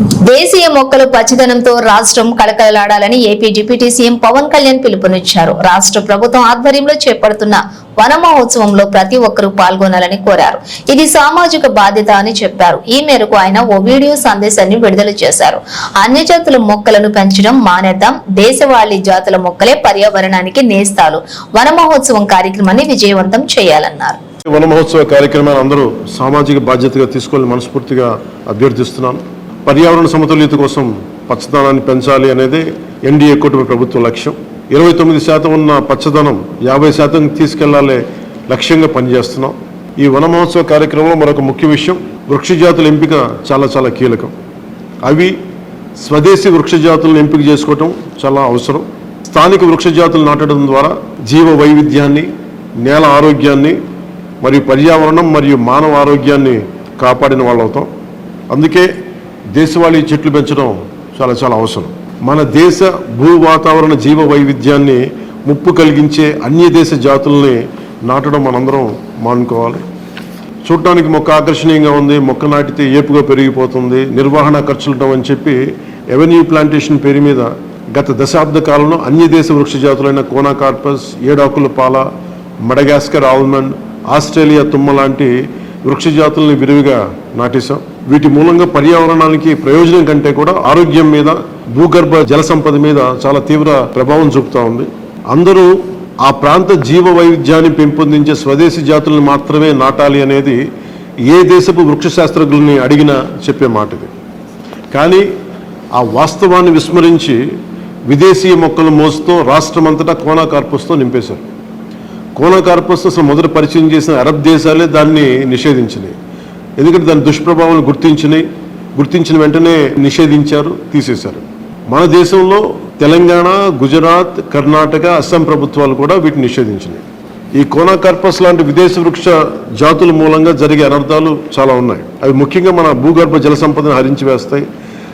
దేశీయ మొక్కలు పచ్చిదనంతో రాష్ట్రం కళకళలాడాలని AP deputy CM Pawan Kalyan పిలుపునిచ్చారు. రాష్ట్ర ప్రభుత్వం ఆధ్వర్యంలో చేపడుతున్న వన మహోత్సవంలో ప్రతి ఒక్కరూ పాల్గొనాలని కోరారు. ఇది సామాజిక బాధ్యత అని చెప్పారు. ఈ మేరకు ఆయన ఓ వీడియో సందేశాన్ని విడుదల చేశారు. అన్ని జాతుల మొక్కలను పెంచడం మానేద్దాం. దేశవాళీ జాతుల మొక్కలే పర్యావరణానికి నేస్తాలు. వన మహోత్సవం కార్యక్రమాన్ని విజయవంతం చేయాలన్నారు. వన మహోత్సవ కార్యక్రమాన్ని అందరూ సామాజిక బాధ్యతగా తీసుకోవాలని మనస్ఫూర్తిగా అభ్యర్థిస్తున్నాను. పర్యావరణ సమతుల్యత కోసం పచ్చదనాన్ని పెంచాలి అనేది ఎన్డీఏ కూటమి ప్రభుత్వ లక్ష్యం. ఇరవై తొమ్మిది శాతం ఉన్న పచ్చదనం యాభై శాతం తీసుకెళ్ళాలే లక్ష్యంగా పనిచేస్తున్నాం. ఈ వన మహోత్సవ కార్యక్రమంలో మరొక ముఖ్య విషయం వృక్షజాతుల ఎంపిక చాలా చాలా కీలకం. అవి స్వదేశీ వృక్షజాతులను ఎంపిక చేసుకోవటం చాలా అవసరం. స్థానిక వృక్ష జాతులు నాటడం ద్వారా జీవ వైవిధ్యాన్ని నేల ఆరోగ్యాన్ని మరియు పర్యావరణం మరియు మానవ ఆరోగ్యాన్ని కాపాడిన వాళ్ళు అవుతాం అందుకే దేశవాళీ చెట్లు పెంచడం చాలా చాలా అవసరం. మన దేశ భూ వాతావరణ జీవ వైవిధ్యాన్ని ముప్పు కలిగించే అన్య దేశ జాతుల్ని నాటడం మనందరం మానుకోవాలి. చూడటానికి మొక్క ఆకర్షణీయంగా ఉంది మొక్క నాటితే ఏపుగా పెరిగిపోతుంది నిర్వహణ ఖర్చులు అని చెప్పి ఎవెన్యూ ప్లాంటేషన్ పేరు మీద గత దశాబ్ద కాలంలో అన్య దేశ వృక్ష జాతులైన కోనాకార్పస్ ఏడాకుల పాల మడగాస్కర్ ఆల్మండ్ ఆస్ట్రేలియా తుమ్మ లాంటి వృక్ష జాతుల్ని విరివిగా నాటేశాం. వీటి మూలంగా పర్యావరణానికి ప్రయోజనం కంటే కూడా ఆరోగ్యం మీద భూగర్భ జల సంపద మీద చాలా తీవ్ర ప్రభావం చూపుతా ఉంది. అందరూ ఆ ప్రాంత జీవ వైవిధ్యాన్ని పెంపొందించే స్వదేశీ జాతులను మాత్రమే నాటాలి అనేది ఏ దేశపు వృక్ష శాస్త్రజ్ఞుల్ని అడిగినా చెప్పే మాట ఇది కానీ ఆ వాస్తవాన్ని విస్మరించి విదేశీయ మొక్కలు మోస్తూ రాష్ట్రమంతటా కోనా కార్పస్తో నింపేశారు. కోనా కార్పస్ అసలు మొదట పరిచయం చేసిన అరబ్ దేశాలే దాన్ని నిషేధించినాయి. ఎందుకంటే దాని దుష్ప్రభావాలను గుర్తించినాయి గుర్తించిన వెంటనే నిషేధించారు తీసేశారు. మన దేశంలో తెలంగాణ గుజరాత్ కర్ణాటక అస్సాం ప్రభుత్వాలు కూడా వీటిని నిషేధించినాయి ఈ కోనా కార్పస్ లాంటి విదేశ వృక్ష జాతుల మూలంగా జరిగే అనర్థాలు చాలా ఉన్నాయి. అవి ముఖ్యంగా మన భూగర్భ జల సంపదను హరించి వేస్తాయి.